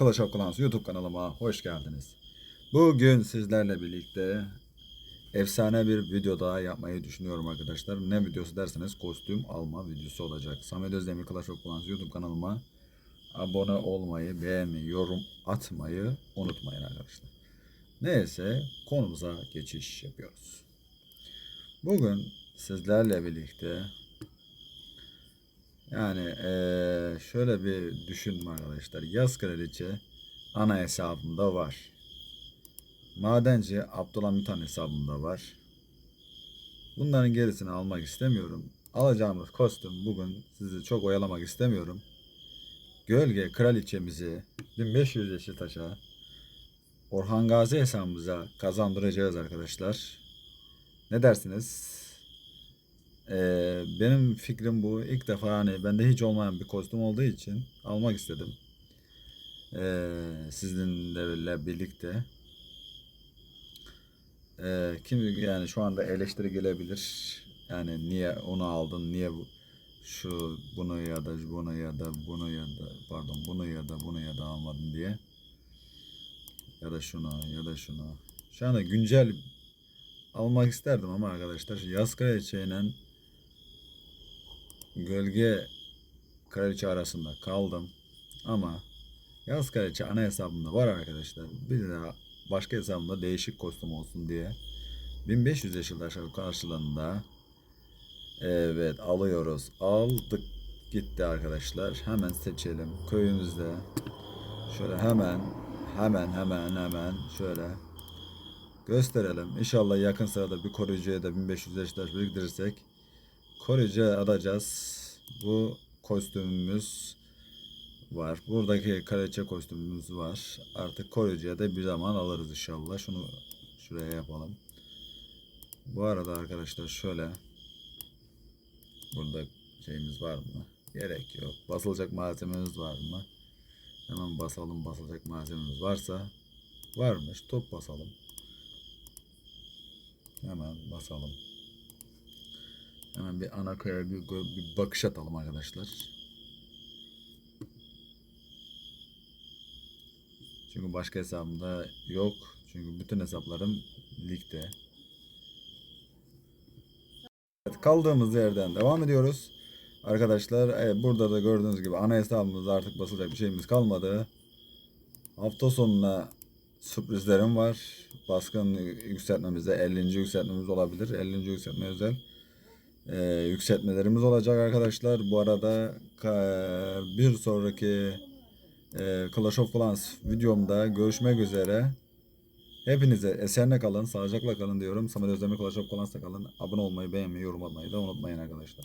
Clash of YouTube kanalıma hoş geldiniz. Bugün sizlerle birlikte efsane bir video daha yapmayı düşünüyorum arkadaşlar. Ne videosu derseniz kostüm alma videosu olacak. Samet Özdemir Clash of YouTube kanalıma abone olmayı, beğenmeyi, yorum atmayı unutmayın arkadaşlar. Neyse konumuza geçiş yapıyoruz. Bugün sizlerle birlikte yani şöyle bir düşünün arkadaşlar. Yaz kraliçe ana hesabımda var. Madenci Abdülhamit Han hesabımda var. Bunların gerisini almak istemiyorum. Alacağımız kostüm bugün sizi çok oyalamak istemiyorum. Gölge kraliçemizi 1500 yeşil taşa Orhan Gazi hesabımıza kazandıracağız arkadaşlar. Ne dersiniz? Ee, benim fikrim bu. İlk defa hani bende hiç olmayan bir kostüm olduğu için almak istedim. Ee, sizinle birlikte. Ee, kim yani şu anda eleştiri gelebilir. Yani niye onu aldın, niye bu şu bunu ya da bunu ya da bunu ya da pardon bunu ya da bunu ya da almadın diye. Ya da şunu ya da şunu. Şu anda güncel almak isterdim ama arkadaşlar yaz kraliçeyle gölge kraliçe arasında kaldım. Ama yaz kraliçe ana hesabımda var arkadaşlar. Bir daha başka hesabımda değişik kostüm olsun diye 1500 yeşil aşağı karşılığında evet alıyoruz. Aldık gitti arkadaşlar. Hemen seçelim. Köyümüzde şöyle hemen hemen hemen hemen şöyle gösterelim. İnşallah yakın sırada bir koruyucuya da 1500 yaşlar biriktirirsek koruyucu alacağız. Bu kostümümüz var. Buradaki kraliçe kostümümüz var. Artık koruyucuya da bir zaman alırız inşallah. Şunu şuraya yapalım. Bu arada arkadaşlar şöyle burada şeyimiz var mı? Gerek yok. Basılacak malzememiz var mı? Hemen basalım basılacak malzememiz varsa varmış. Top basalım. Hemen basalım. Hemen bir ana köye bir, bir bakış atalım arkadaşlar. Çünkü başka hesabımda yok. Çünkü bütün hesaplarım ligde. Evet, kaldığımız yerden devam ediyoruz. Arkadaşlar evet, burada da gördüğünüz gibi ana hesabımızda artık basılacak bir şeyimiz kalmadı. Hafta sonuna sürprizlerim var. Baskın yükseltmemizde 50. yükseltmemiz olabilir. 50. yükseltme özel e, yükseltmelerimiz olacak arkadaşlar. Bu arada bir sonraki e, Clash of Clans videomda görüşmek üzere. Hepinize eserine kalın, sağlıcakla kalın diyorum. Samet Özdemir Clash of Clans'ta kalın. Abone olmayı, beğenmeyi, yorum atmayı da unutmayın arkadaşlar.